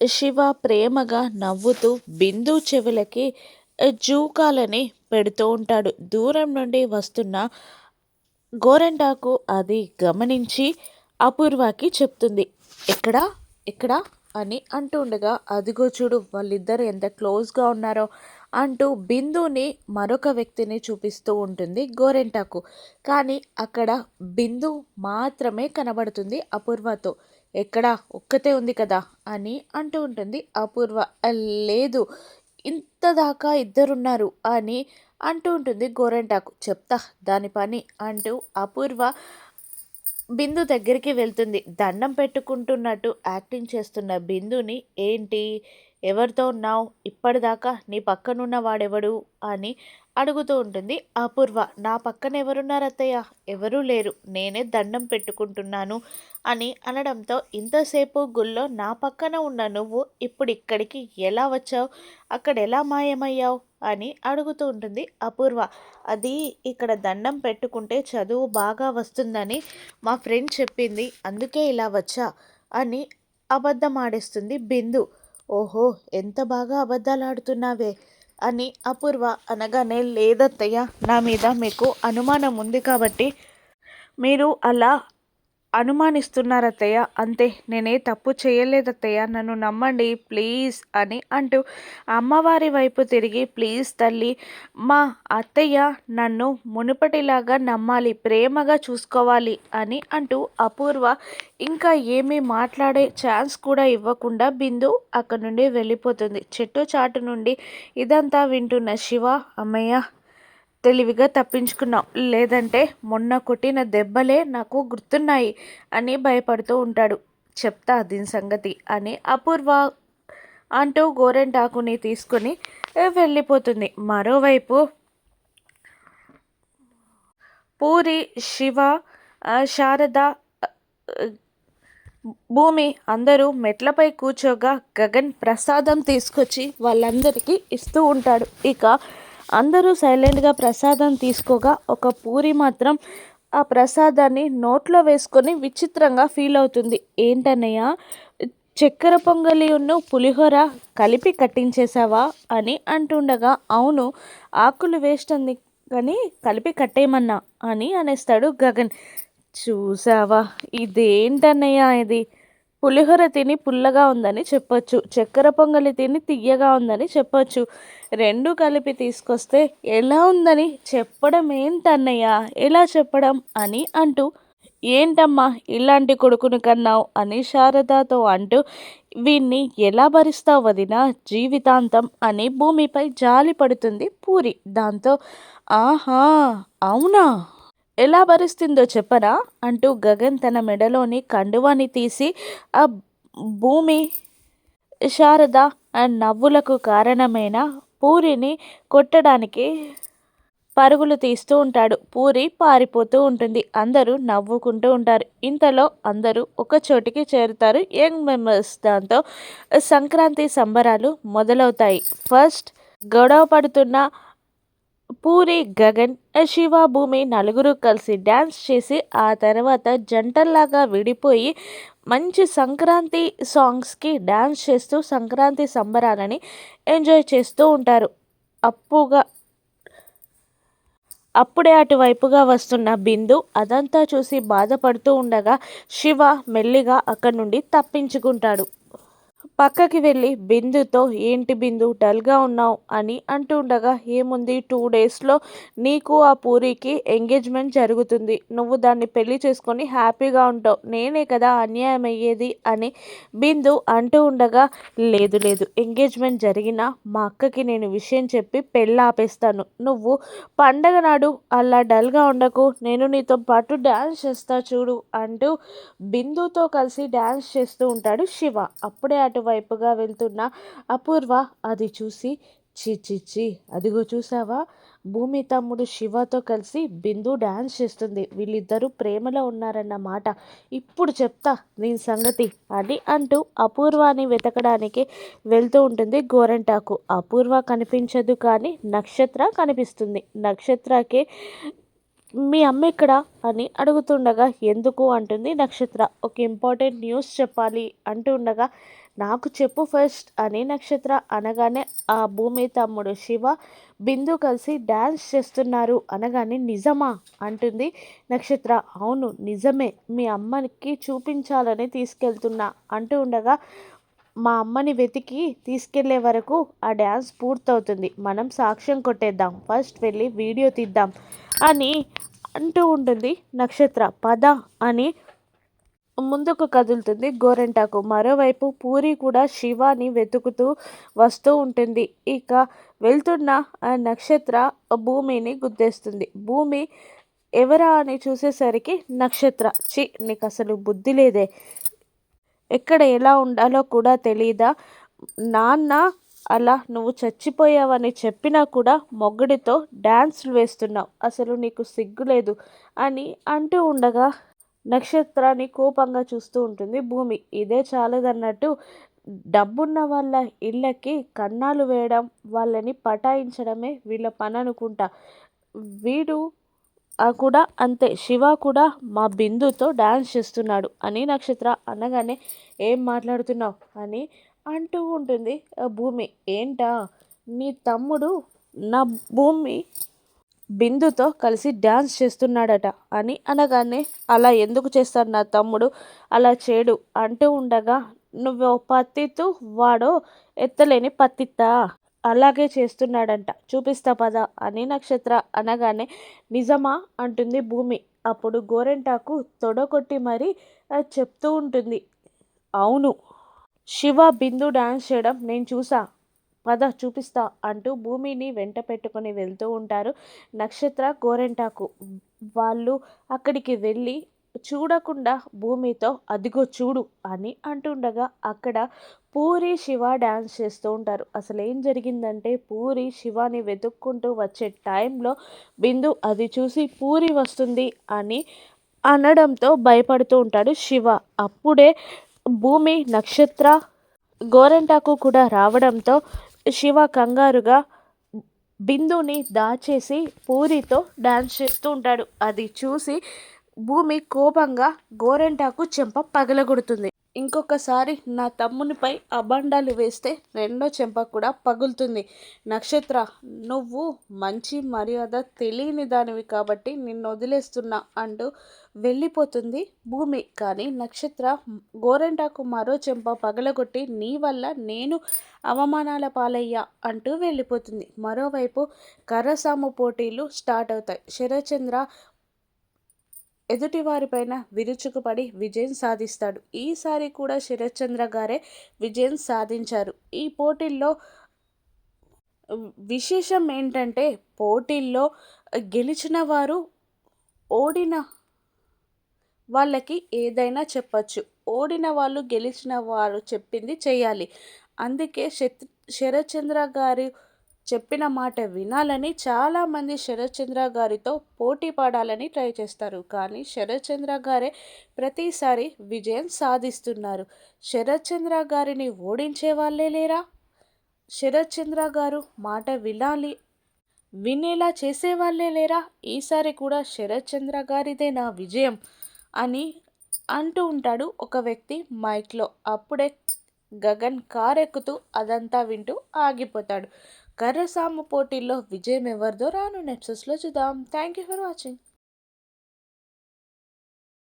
శివ ప్రేమగా నవ్వుతూ బిందు చెవులకి జూకాలని పెడుతూ ఉంటాడు. దూరం నుండి వస్తున్న గోరెంటాకు అది గమనించి అపూర్వకి చెప్తుంది. ఎక్కడ? ఎక్కడ? అని అంటూ ఉండగా అదిగో చూడు వాళ్ళిద్దరు ఎంత క్లోజ్గా ఉన్నారో అంటూ బిందుని మరొక వ్యక్తిని చూపిస్తూ ఉంటుంది గోరెంటాకు. కానీ అక్కడ బిందు మాత్రమే కనబడుతుంది అపూర్వతో. ఎక్కడ ఒక్కతే ఉంది కదా అని అంటూ ఉంటుంది అపూర్వ. లేదు ఇంత దాకా ఇద్దరున్నారు అని అంటూ ఉంటుంది గోరెంటాకు. చెప్తా దాని పని అంటూ అపూర్వ బిందు దగ్గరికి వెళ్తుంది. దండం పెట్టుకుంటున్నట్టు యాక్టింగ్ చేస్తున్న బిందుని ఏంటి? ఎవరితో ఉన్నావు? ఇప్పటిదాకా నీ పక్కనున్న వాడెవడు? అని అడుగుతూ ఉంటుంది. అపూర్వ నా పక్కన ఎవరున్నారు అత్తయ్య? ఎవరూ లేరు. నేనే దండం పెట్టుకుంటున్నాను అని అనడంతో ఇంతసేపు గుళ్ళో నా పక్కన ఉన్న నువ్వు ఇప్పుడు ఇక్కడికి ఎలా వచ్చావు? అక్కడ ఎలా మాయమయ్యావు? అని అడుగుతూ ఉంటుంది అపూర్వ. అది ఇక్కడ దండం పెట్టుకుంటే చదువు బాగా వస్తుందని మా ఫ్రెండ్ చెప్పింది. అందుకే ఇలా వచ్చా? అని అబద్ధం ఆడేస్తుంది బిందు. ఓహో ఎంత బాగా అబద్ధాలు ఆడుతున్నావే అని అపూర్వ అనగానే లేదత్తయ్య నా మీద మీకు అనుమానం ఉంది కాబట్టి మీరు అలా అనుమానిస్తున్నారత్తయ్య. అంతే నేనే తప్పు చేయలేదత్తయ్య. నన్ను నమ్మండి ప్లీజ్ అని అంటూ అమ్మవారి వైపు తిరిగి ప్లీజ్ తల్లి మా అత్తయ్య నన్ను మునుపటిలాగా నమ్మాలి ప్రేమగా చూసుకోవాలి అని అంటూ అపూర్వ ఇంకా ఏమీ మాట్లాడే ఛాన్స్ కూడా ఇవ్వకుండా బిందు అక్కడి నుండి వెళ్ళిపోతుంది. చెట్టు చాటు నుండి ఇదంతా వింటున్న శివ అమ్మయ్య తెలివిగా తప్పించుకున్నాం లేదంటే మొన్న కొట్టిన దెబ్బలే నాకు గుర్తున్నాయి అని భయపడుతూ ఉంటాడు. చెప్తా దీని సంగతి అని అపూర్వ అంటూ గోరెంటాకుని తీసుకుని వెళ్ళిపోతుంది. మరోవైపు పూరి శివ శారద భూమి అందరూ మెట్లపై కూర్చోగా గగన్ ప్రసాదం తీసుకొచ్చి వాళ్ళందరికీ ఇస్తూ ఉంటాడు. ఇక అందరూ సైలెంట్గా ప్రసాదం తీసుకోగా ఒక పూరి మాత్రం ఆ ప్రసాదాన్ని నోట్లో వేసుకొని విచిత్రంగా ఫీల్ అవుతుంది. ఏంటన్నయ్య చక్కెర పొంగలి ఉన్న పులిహోర కలిపి కట్టించేసావా అని అంటుండగా అవును ఆకులు వేస్ట్ అంది కానీ కలిపి కట్టేయమన్నా అని అనేస్తాడు గగన్. చూసావా ఇదేంటన్నయ్య ఇది? పులిహోర తిని పుల్లగా ఉందని చెప్పొచ్చు. చక్కెర పొంగలి తిని తియ్యగా ఉందని చెప్పొచ్చు. రెండు కలిపి తీసుకొస్తే ఎలా ఉందని చెప్పడం ఏంటన్నయ్య? ఎలా చెప్పడం? అని అంటూ ఏంటమ్మా ఇలాంటి కొడుకును కన్నావు? అని శారదతో అంటూ వీణ్ణి ఎలా భరిస్తావు వదిన? జీవితాంతం అని భూమిపై జాలి పడుతుంది పూరి. దాంతో ఆహా అవునా? ఎలా భరిస్తుందో చెప్పరా? అంటూ గగన్ తన మెడలోని కండువాని తీసి ఆ భూమి శారద నవ్వులకు కారణమైన పూరిని కొట్టడానికి పరుగులు తీస్తూ ఉంటాడు. పూరి పారిపోతూ ఉంటుంది. అందరూ నవ్వుకుంటూ ఉంటారు. ఇంతలో అందరూ ఒక చోటికి చేరుతారు. యంగ్ మెంబర్స్ దాంతో సంక్రాంతి సంబరాలు మొదలవుతాయి. ఫస్ట్ గొడవ పడుతున్న పూరి గగన్ శివ భూమి నలుగురు కలిసి డ్యాన్స్ చేసి ఆ తర్వాత జంటల్లాగా విడిపోయి మంచి సంక్రాంతి సాంగ్స్కి డ్యాన్స్ చేస్తూ సంక్రాంతి సంబరాలని ఎంజాయ్ చేస్తూ ఉంటారు. అప్పుగా అప్పుడే అటువైపుగా వస్తున్న బిందు అదంతా చూసి బాధపడుతూ ఉండగా శివ మెల్లిగా అక్కడి నుండి తప్పించుకుంటాడు. పక్కకి వెళ్ళి బిందుతో ఏంటి బిందు డల్గా ఉన్నావు? అని అంటూ ఉండగా ఏముంది? టూ డేస్లో నీకు ఆ పూరికి ఎంగేజ్మెంట్ జరుగుతుంది. నువ్వు దాన్ని పెళ్ళి చేసుకొని హ్యాపీగా ఉంటావు. నేనే కదా అన్యాయం అయ్యేది? అని బిందు అంటూ ఉండగా లేదు లేదు. ఎంగేజ్మెంట్ జరిగినా మా అక్కకి నేను విషయం చెప్పి పెళ్ళి ఆపేస్తాను. నువ్వు పండగ నాడు అలా డల్గా ఉండకు. నేను నీతో పాటు డ్యాన్స్ చేస్తా చూడు అంటూ బిందుతో కలిసి డ్యాన్స్ చేస్తూ ఉంటాడు శివ. అప్పుడే అటు వైపుగా వెళ్తున్న అపూర్వ అది చూసి చి అదిగో చూసావా? భూమి తమ్ముడు శివతో కలిసి బిందు డ్యాన్స్ చేస్తుంది. వీళ్ళిద్దరూ ప్రేమలో ఉన్నారన్న మాట ఇప్పుడు చెప్తా నేను సంగతి అని అంటూ అపూర్వాన్ని వెతకడానికి వెళ్తూ ఉంటుంది గోరంటాకు. అపూర్వ కనిపించదు కానీ నక్షత్ర కనిపిస్తుంది. నక్షత్రకి మీ అమ్మ ఎక్కడ? అని అడుగుతుండగా ఎందుకు? అంటుంది నక్షత్ర. ఒక ఇంపార్టెంట్ న్యూస్ చెప్పాలి అంటూ ఉండగా నాకు చెప్పు ఫస్ట్ అని నక్షత్ర అనగానే ఆ భూమి తమ్ముడు శివ బిందు కలిసి డ్యాన్స్ చేస్తున్నారు. అనగానే నిజమా? అంటుంది నక్షత్ర. అవును నిజమే. మీ అమ్మకి చూపించాలని తీసుకెళ్తున్నా. అంటూ ఉండగా మా అమ్మని వెతికి తీసుకెళ్ళే వరకు ఆ డ్యాన్స్ పూర్తవుతుంది. మనం సాక్ష్యం కొట్టేద్దాం. ఫస్ట్ వెళ్ళి వీడియో తీద్దాం అని అంటూ ఉంటుంది నక్షత్ర. పద అని ముందుకు కదులుతుంది. గోరెంటాకు. మరోవైపు పూరి కూడా శివాని వెతుకుతూ వస్తూ ఉంటుంది. ఇక వెళ్తున్న ఆ నక్షత్ర భూమిని గుద్దేస్తుంది. భూమి ఎవరా అని చూసేసరికి నక్షత్ర. చి నీకు అసలు బుద్ధి లేదే. ఎక్కడ ఎలా ఉండాలో కూడా తెలియదా నాన్న అలా నువ్వు చచ్చిపోయావని చెప్పినా కూడా మొగ్గుడితో డ్యాన్స్లు వేస్తున్నావు. అసలు నీకు సిగ్గులేదు అని అంటూ ఉండగా నక్షత్రాన్ని కోపంగా చూస్తూ ఉంటుంది. భూమి ఇదే చాలదన్నట్టు డబ్బున్న వాళ్ళ ఇళ్ళకి కన్నాలు వేయడం వాళ్ళని పటాయించడమే వీళ్ళ పని అనుకుంటా వీడు కూడా అంతే. శివ కూడా మా బిందుతో డ్యాన్స్ చేస్తున్నాడు అని నక్షత్ర అనగానే ఏం మాట్లాడుతున్నావు? అని అంటూ ఉంటుంది. భూమి ఏంటా? నీ తమ్ముడు నా భూమి బిందుతో కలిసి డ్యాన్స్ చేస్తున్నాడట. అని అనగానే అలా ఎందుకు చేస్తాడు నా తమ్ముడు? అలా చేయడు అంటూ ఉండగా నువ్వు పత్తితూ వాడో ఎత్తలేని పత్తిత్తా? అలాగే చేస్తున్నాడంట. చూపిస్తా పద అని నక్షత్ర అనగానే నిజమా అంటుంది భూమి. అప్పుడు గోరెంటాకు తొడగొట్టి మరీ చెప్తూ ఉంటుంది అవును. శివ బిందు డ్యాన్స్ చేయడం నేను చూసా. పద చూపిస్తా అంటూ భూమిని వెంట పెట్టుకొని వెళ్తూ ఉంటారు నక్షత్ర గోరెంటాకు. వాళ్ళు అక్కడికి వెళ్ళి చూడకుండా భూమితో అదిగో చూడు అని అంటుండగా అక్కడ పూరి శివ డ్యాన్స్ చేస్తూ ఉంటారు. అసలు ఏం జరిగిందంటే పూరి శివాని వెతుక్కుంటూ వచ్చే టైంలో బిందు అది చూసి పూరి వస్తుంది అని అనడంతో భయపడుతూ ఉంటాడు శివ. అప్పుడే భూమి నక్షత్ర గోరెంటాకు కూడా రావడంతో శివ కంగారుగా బిందుని దాచేసి పూరితో డాన్స్ చేస్తూ ఉంటాడు. అది చూసి భూమి కోపంగా గోరెంటాకు చెంప పగలగొడుతుంది. ఇంకొకసారి నా తమ్మునిపై అబండాలు వేస్తే రెండో చెంప కూడా పగులుతుంది. నక్షత్ర నువ్వు మంచి మర్యాద తెలియని దానివి కాబట్టి నిన్ను వదిలేస్తున్నా అంటూ వెళ్ళిపోతుంది భూమి. కానీ నక్షత్ర గోరెంటాకు మరో చెంప పగలగొట్టి నీ వల్ల నేను అవమానాల పాలయ్యా అంటూ వెళ్ళిపోతుంది. మరోవైపు కర్రసాము పోటీలు స్టార్ట్ అవుతాయి. శరచంద్ర ఎదుటివారిపైన విరుచుకుపడి విజయం సాధిస్తాడు. ఈసారి కూడా శరత్చంద్ర గారే విజయం సాధించారు. ఈ పోటీల్లో విశేషం ఏంటంటే పోటీల్లో గెలిచిన వారు ఓడిన వాళ్ళకి ఏదైనా చెప్పచ్చు. ఓడిన వాళ్ళు గెలిచిన వారు చెప్పింది చేయాలి. అందుకే శత్ శరత్చంద్ర గారి చెప్పిన మాట వినాలని చాలామంది శరత్చంద్ర గారితో పోటీ పడాలని ట్రై చేస్తారు. కానీ శరత్చంద్ర గారే ప్రతిసారి విజయం సాధిస్తున్నారు. శరత్చంద్ర గారిని ఓడించే వాళ్ళే లేరా? శరత్చంద్ర గారు మాట వినాలి వినేలా చేసేవాళ్ళే లేరా? ఈసారి కూడా శరత్చంద్ర గారిదే నా విజయం అని అంటూ ఉంటాడు ఒక వ్యక్తి మైక్లో. అప్పుడే గగన్ కారెక్కుతూ అదంతా వింటూ ఆగిపోతాడు. కర్రసాము పోటీల్లో విజయం ఎవరిదో రాను నెప్సెస్లో చూద్దాం. Thank you for watching